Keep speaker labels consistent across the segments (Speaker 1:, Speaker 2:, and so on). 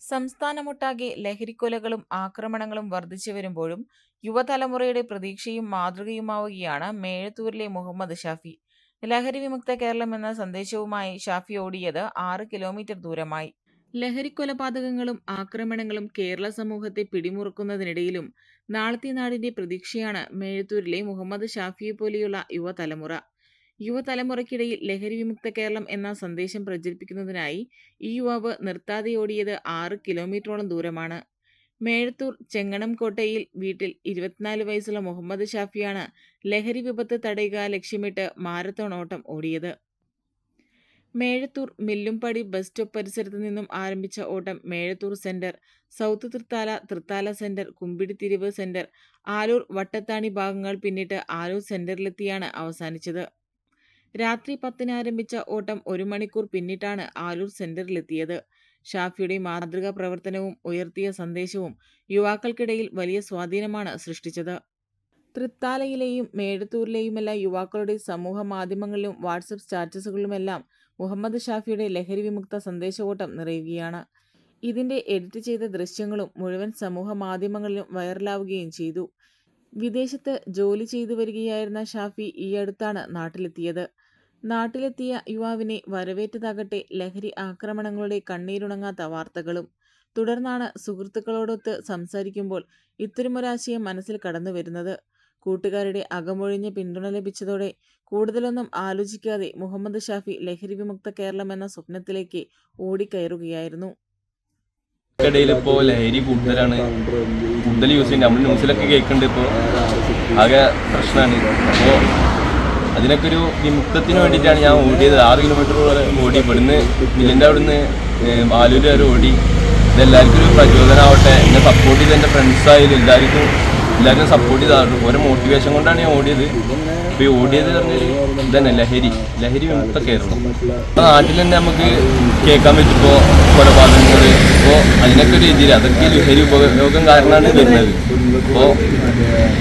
Speaker 1: സംസ്ഥാനമൊട്ടാകെ ലഹരിക്കൊലകളും ആക്രമണങ്ങളും വർദ്ധിച്ചു വരുമ്പോഴും യുവതലമുറയുടെ പ്രതീക്ഷയും മാതൃകയുമാവുകയാണ് മേഴത്തൂരിലെ മുഹമ്മദ് ഷാഫി. ലഹരി വിമുക്ത കേരളം എന്ന സന്ദേശവുമായി ഷാഫി ഓടിയത് ആറ് കിലോമീറ്റർ ദൂരമായി. ലഹരിക്കൊലപാതകങ്ങളും ആക്രമണങ്ങളും കേരള സമൂഹത്തെ പിടിമുറുക്കുന്നതിനിടയിലും നാളത്തെ നാടിന്റെ പ്രതീക്ഷയാണ് മേഴത്തൂരിലെ മുഹമ്മദ് ഷാഫിയെ പോലെയുള്ള യുവതലമുറ. യുവതലമുറയ്ക്കിടയിൽ ലഹരി വിമുക്ത കേരളം എന്ന സന്ദേശം പ്രചരിപ്പിക്കുന്നതിനായി ഈ യുവാവ് നിർത്താതെ ഓടിയത് ആറ് കിലോമീറ്ററോളം ദൂരമാണ്. മേഴത്തൂർ ചെങ്ങണംകോട്ടയിൽ വീട്ടിൽ ഇരുപത്തിനാല് വയസ്സുള്ള മുഹമ്മദ് ഷാഫിയാണ് ലഹരി വിപത്ത് തടയുക ലക്ഷ്യമിട്ട് മാരത്തോൺ ഓട്ടം ഓടിയത്. മേഴത്തൂർ മില്ലുംപടി ബസ് സ്റ്റോപ്പ് പരിസരത്ത് നിന്നും ആരംഭിച്ച ഓട്ടം Mezhathur centre, south Thrithala, Thrithala centre, Kumbidithirivu centre, Aloor Vattathani ഭാഗങ്ങൾ പിന്നിട്ട് ആലൂർ സെന്ററിലെത്തിയാണ് അവസാനിച്ചത്. രാത്രി പത്തിന് ആരംഭിച്ച ഓട്ടം ഒരു മണിക്കൂർ പിന്നിട്ടാണ് ആലൂർ സെന്ററിലെത്തിയത്. ഷാഫിയുടെ മാതൃകാ പ്രവർത്തനവും ഉയർത്തിയ സന്ദേശവും യുവാക്കൾക്കിടയിൽ വലിയ സ്വാധീനമാണ് സൃഷ്ടിച്ചത്. തൃത്താലയിലെയും മേഴത്തൂരിലെയുമെല്ലാം യുവാക്കളുടെ സമൂഹ മാധ്യമങ്ങളിലും വാട്സപ്പ് സ്റ്റാറ്റസുകളിലുമെല്ലാം മുഹമ്മദ് ഷാഫിയുടെ ലഹരി വിമുക്ത സന്ദേശ ഓട്ടം നിറയുകയാണ്. ഇതിന്റെ എഡിറ്റ് ചെയ്ത ദൃശ്യങ്ങളും മുഴുവൻ സമൂഹ മാധ്യമങ്ങളിലും വൈറലാവുകയും ചെയ്തു. വിദേശത്ത് ജോലി ചെയ്തു വരികയായിരുന്ന ഷാഫി ഈ അടുത്താണ് നാട്ടിലെത്തിയത്. നാട്ടിലെത്തിയ യുവാവിനെ വരവേറ്റതാകട്ടെ ലഹരി ആക്രമണങ്ങളുടെ കണ്ണീരുണങ്ങാത്ത വാർത്തകളും. തുടർന്നാണ് സുഹൃത്തുക്കളോടൊത്ത് സംസാരിക്കുമ്പോൾ ഇത്തരമൊരാശയം മനസ്സിൽ കടന്നു വരുന്നത് കൂട്ടുകാരുടെ അകമൊഴിഞ്ഞ പിന്തുണ ലഭിച്ചതോടെ കൂടുതലൊന്നും ആലോചിക്കാതെ മുഹമ്മദ് ഷാഫി ലഹരി വിമുക്ത കേരളം എന്ന സ്വപ്നത്തിലേക്ക് ഓടിക്കയറുകയായിരുന്നു.
Speaker 2: ഇടയിൽ ഇപ്പോൾ ലഹരി കൂടുതലാണ്. കൂടുതൽ യൂസ് ചെയ്യുന്നത് നമ്മൾ ന്യൂസിലൊക്കെ കേൾക്കുന്നുണ്ട് ഇപ്പോൾ ആകെ പ്രശ്നമാണ് അപ്പോൾ അതിനൊക്കെ ഒരു വിമുക്തത്തിന് വേണ്ടിയിട്ടാണ് ഞാൻ ഓടിയത്. ആറ് കിലോമീറ്റർ ഓടി. ഇവിടുന്ന് മില്ലിന്റെ അവിടുന്ന് ബാലൂര് വരെ ഓടി. ഇതെല്ലാവർക്കും ഒരു പ്രചോദനമാവട്ടെ എന്നെ സപ്പോർട്ട് ചെയ്ത് എന്റെ ഫ്രണ്ട്സായാലും എല്ലാവർക്കും എല്ലാവരും സപ്പോർട്ട് ചെയ്തായിരുന്നു ഓരോ മോട്ടിവേഷൻ കൊണ്ടാണ് ഞാൻ ഓടിയത്. ഇപ്പോൾ ഈ ഓടിയത് പറഞ്ഞാൽ ഇതന്നെ ലഹരി. ലഹരി വിമുക്ത കേരളം ഇപ്പോൾ നാട്ടിൽ തന്നെ നമുക്ക് കേൾക്കാൻ പറ്റിപ്പോൾ കൊലപാതകങ്ങൾ ഇപ്പോ അതിനൊക്കെ ഒരു എതിര് അതൊക്കെ ലഹരി ഉപയോഗം കാരണമാണ് വരുന്നത്. അപ്പോൾ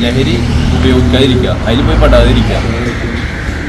Speaker 2: ലഹരി ഉപയോഗിക്കാതിരിക്കുക അതിൽ പോയി പെടാതിരിക്കുക.